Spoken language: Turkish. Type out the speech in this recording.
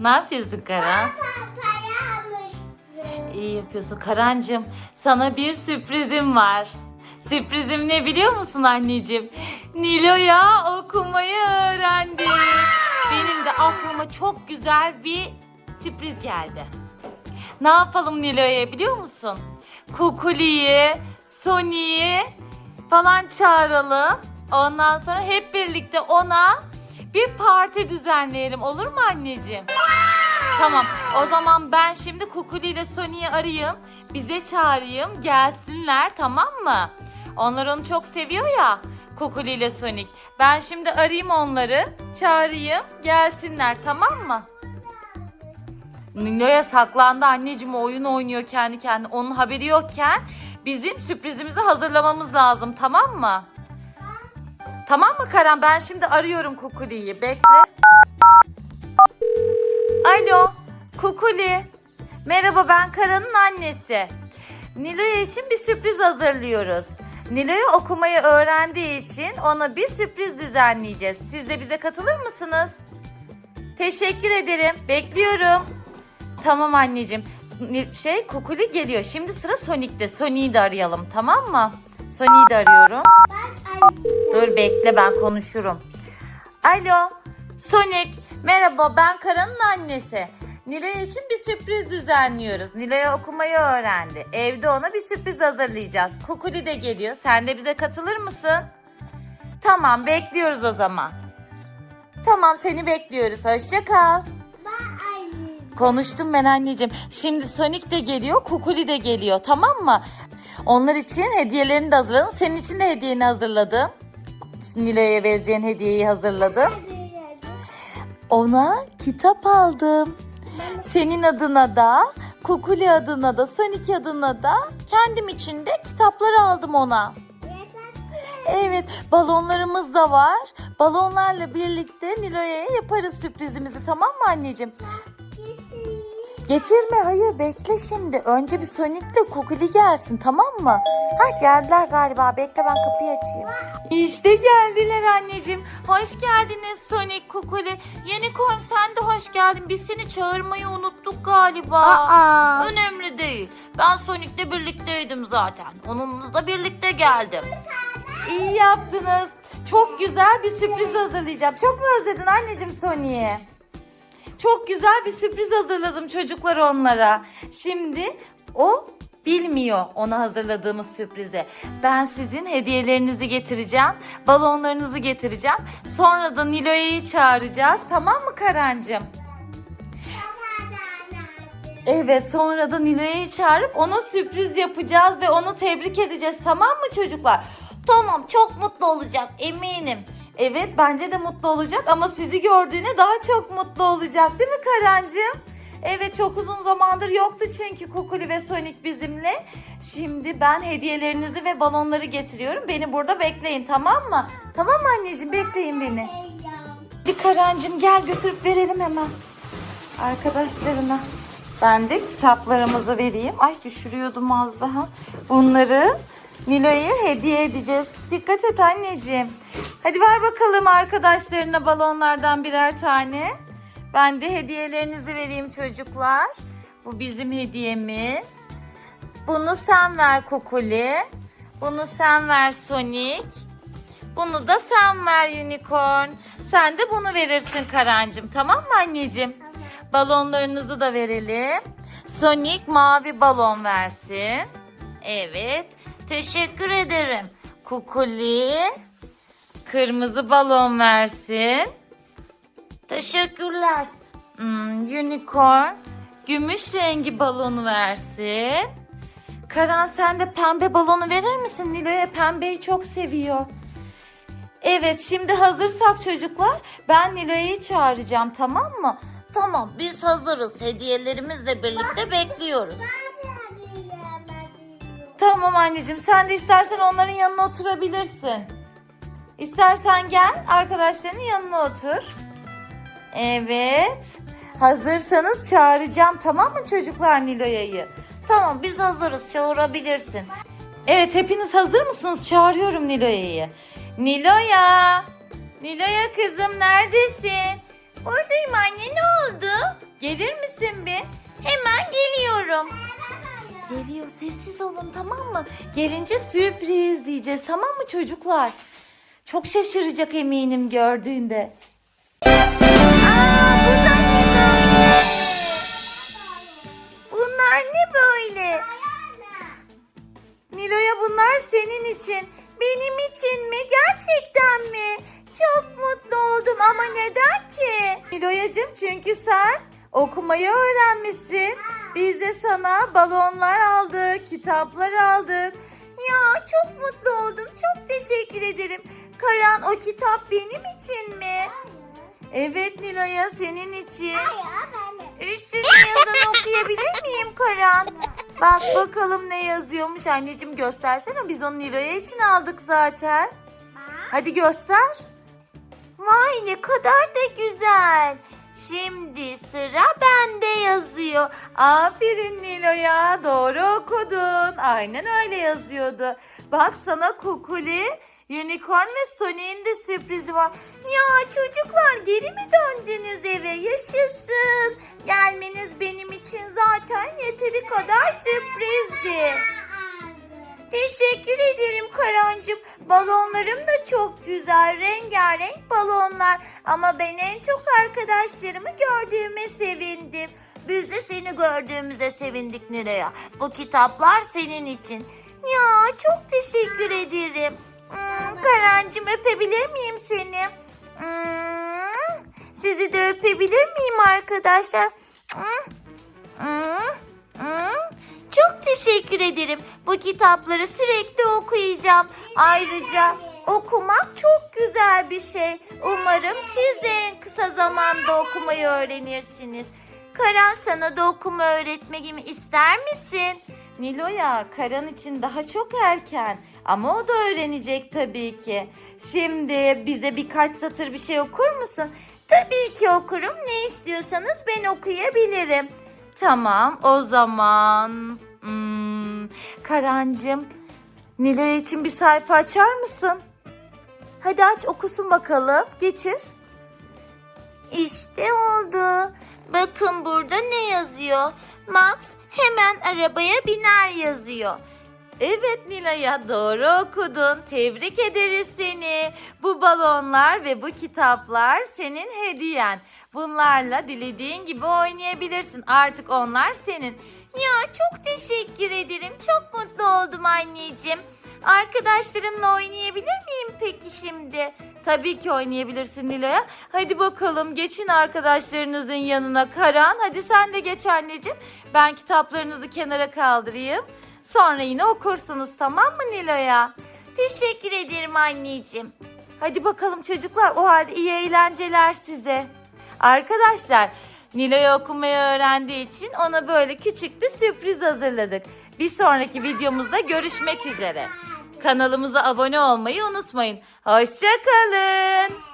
Ne yapıyorsun Karan? İyi yapıyorsun Karancığım. Sana bir sürprizim var. Sürprizim ne biliyor musun anneciğim? Nilo'ya okumayı öğrendi. Benim de aklıma çok güzel bir sürpriz geldi. Ne yapalım Nilo'ya biliyor musun? Kukuli'yi, Sony'yi falan çağıralım. Ondan sonra hep birlikte ona bir parti düzenleyelim. Olur mu anneciğim? Tamam. O zaman ben şimdi Kukuli ile Sony'yi arayayım. Bize çağırayım. Gelsinler tamam mı? Onlar onu çok seviyor ya. Kukuli ile Sonic. Ben şimdi arayayım onları. Çağırayım. Gelsinler tamam mı? Nilo'ya saklandı anneciğim oyun oynuyor kendi kendine. Onun haberi yokken bizim sürprizimizi hazırlamamız lazım tamam mı? Tamam mı Karan? Ben şimdi arıyorum Kukuli'yi. Bekle. Alo, Kukuli. Merhaba ben Karan'ın annesi. Nilo'ya için bir sürpriz hazırlıyoruz. Nilo'ya okumayı öğrendiği için ona bir sürpriz düzenleyeceğiz. Siz de bize katılır mısınız? Teşekkür ederim. Bekliyorum. Tamam anneciğim. Şey Kukuli geliyor. Şimdi sıra Sonic'te. Sonic'i de arayalım tamam mı? Sonic'i de arıyorum. Dur bekle ben konuşurum. Alo Sonic merhaba ben Karan'ın annesi. Nilay için bir sürpriz düzenliyoruz. Nilay'a okumayı öğrendi. Evde ona bir sürpriz hazırlayacağız. Kukuli de geliyor. Sen de bize katılır mısın? Tamam bekliyoruz o zaman. Tamam seni bekliyoruz. Hoşça kal. Konuştum ben anneciğim. Şimdi Sonic de geliyor, Kukuli de geliyor tamam mı? Onlar için hediyelerini de hazırladım. Senin için de hediyeni hazırladım. Nilay'a vereceğin hediyeyi hazırladım. Ona kitap aldım. Senin adına da, Kukuli adına da, Sonic adına da kendim için de kitaplar aldım ona. Evet, balonlarımız da var. Balonlarla birlikte Nilo'ya yaparız sürprizimizi tamam mı anneciğim? Getirme hayır bekle şimdi. Önce bir Sonic'le Kukuli gelsin tamam mı? Ha geldiler galiba bekle ben kapıyı açayım. İşte geldiler anneciğim. Hoş geldiniz Sonic Kukuli. Unicorn sen de hoş geldin. Biz seni çağırmayı unuttuk galiba. Aa. Önemli değil. Ben Sonic'le birlikteydim zaten. Onunla da birlikte geldim. İyi yaptınız. Çok güzel bir sürpriz hazırlayacağım. Çok mu özledin anneciğim Sonic'i? Çok güzel bir sürpriz hazırladım çocuklar onlara. Şimdi o bilmiyor ona hazırladığımız sürprizi. Ben sizin hediyelerinizi getireceğim. Balonlarınızı getireceğim. Sonra da Nilo'yu çağıracağız. Tamam mı Karancığım? Evet sonra da Nilo'yu çağırıp ona sürpriz yapacağız ve onu tebrik edeceğiz. Tamam mı çocuklar? Tamam çok mutlu olacak eminim. Evet bence de mutlu olacak ama sizi gördüğüne daha çok mutlu olacak değil mi Karancığım? Evet çok uzun zamandır yoktu çünkü Kukuli ve Sonic bizimle. Şimdi ben hediyelerinizi ve balonları getiriyorum. Beni burada bekleyin tamam mı? Tamam mı anneciğim bekleyin beni. Bir Karancığım gel götürüp verelim hemen arkadaşlarına. Ben de kitaplarımızı vereyim. Ay düşürüyordum az daha. Bunları Nilo'ya hediye edeceğiz. Dikkat et anneciğim. Hadi ver bakalım arkadaşlarına balonlardan birer tane. Ben de hediyelerinizi vereyim çocuklar. Bu bizim hediyemiz. Bunu sen ver Kukuli. Bunu sen ver Sonic. Bunu da sen ver Unicorn. Sen de bunu verirsin Karancığım. Tamam mı anneciğim? Balonlarınızı da verelim. Sonic mavi balon versin. Evet. Teşekkür ederim. Kukuli kırmızı balon versin. Teşekkürler. Hmm, unicorn gümüş rengi balonu versin. Karan sen de pembe balonu verir misin? Nilo'ya pembeyi çok seviyor. Evet şimdi hazırsak çocuklar ben Nilo'yu çağıracağım tamam mı? Tamam biz hazırız. Hediyelerimizle birlikte bekliyoruz. Tamam anneciğim sen de istersen onların yanına oturabilirsin. İstersen gel arkadaşlarının yanına otur. Evet. Hazırsanız çağıracağım tamam mı çocuklar Nilo'ya'yı? Tamam biz hazırız çağırabilirsin. Evet hepiniz hazır mısınız? Çağırıyorum Nilo'ya'yı. Nilo'ya. Nilo'ya kızım neredesin? Buradayım anne ne oldu? Gelir misin bir? Hemen geliyorum. Geliyor sessiz olun tamam mı? Gelince sürpriz diyeceğiz tamam mı çocuklar? Çok şaşıracak eminim gördüğünde. Aa, bu da ne? Bunlar ne böyle? Nilo'ya bunlar senin için. Benim için mi? Gerçekten mi? Çok mutlu oldum ama neden ki? Nilo'yacığım çünkü sen okumayı öğrenmişsin. Biz de sana balonlar aldık, kitaplar aldık. Ya çok mutlu oldum. Çok teşekkür ederim. Karan o kitap benim için mi? Evet Nilo'ya senin için. Üstünde yazanı okuyabilir miyim Karan? Bak bakalım ne yazıyormuş anneciğim göstersene biz onu Nilo'ya için aldık zaten. Hadi göster. Vay ne kadar da güzel. Şimdi sıra bende yazıyor. Aferin Nilo'ya doğru okudun. Aynen öyle yazıyordu. Bak sana Kukuli, Unicorn ve Sonic'in de sürprizi var. Ya çocuklar geri mi döndünüz eve? Yaşasın. Gelmeniz benim için zaten yeteri kadar sürprizdi. Teşekkür ederim Karancığım. Balonlarım da çok güzel. Rengarenk balonlar. Ama ben en çok arkadaşlarımı gördüğüme sevindim. Biz de seni gördüğümüze sevindik Nilay'a. Bu kitaplar senin için. Ya çok teşekkür ederim. Hmm, Karancığım öpebilir miyim seni? Hmm, sizi de öpebilir miyim arkadaşlar? Hmm, hmm, hmm. Çok teşekkür ederim. Bu kitapları sürekli okuyacağım. Ayrıca okumak çok güzel bir şey. Umarım siz de en kısa zamanda okumayı öğrenirsiniz. Karan sana da okuma öğretmemi ister misin? Nilo'ya Karan için daha çok erken ama o da öğrenecek tabii ki. Şimdi bize birkaç satır bir şey okur musun? Tabii ki okurum. Ne istiyorsanız ben okuyabilirim. Tamam o zaman. Hmm, Karancığım Nilay için bir sayfa açar mısın? Hadi aç okusun bakalım. Getir. İşte oldu. Bakın burada ne yazıyor? Max hemen arabaya biner yazıyor. Evet Nilay'a doğru okudun. Tebrik ederiz seni. Balonlar ve bu kitaplar senin hediyen. Bunlarla dilediğin gibi oynayabilirsin. Artık onlar senin. Ya çok teşekkür ederim. Çok mutlu oldum anneciğim. Arkadaşlarımla oynayabilir miyim peki şimdi? Tabii ki oynayabilirsin Nilay'a. Hadi bakalım geçin arkadaşlarınızın yanına Karan. Hadi sen de geç anneciğim. Ben kitaplarınızı kenara kaldırayım. Sonra yine okursunuz tamam mı Nilo'ya? Teşekkür ederim anneciğim. Hadi bakalım çocuklar o halde iyi eğlenceler size. Arkadaşlar Nilo'ya okumayı öğrendiği için ona böyle küçük bir sürpriz hazırladık. Bir sonraki videomuzda görüşmek üzere. Kanalımıza abone olmayı unutmayın. Hoşçakalın.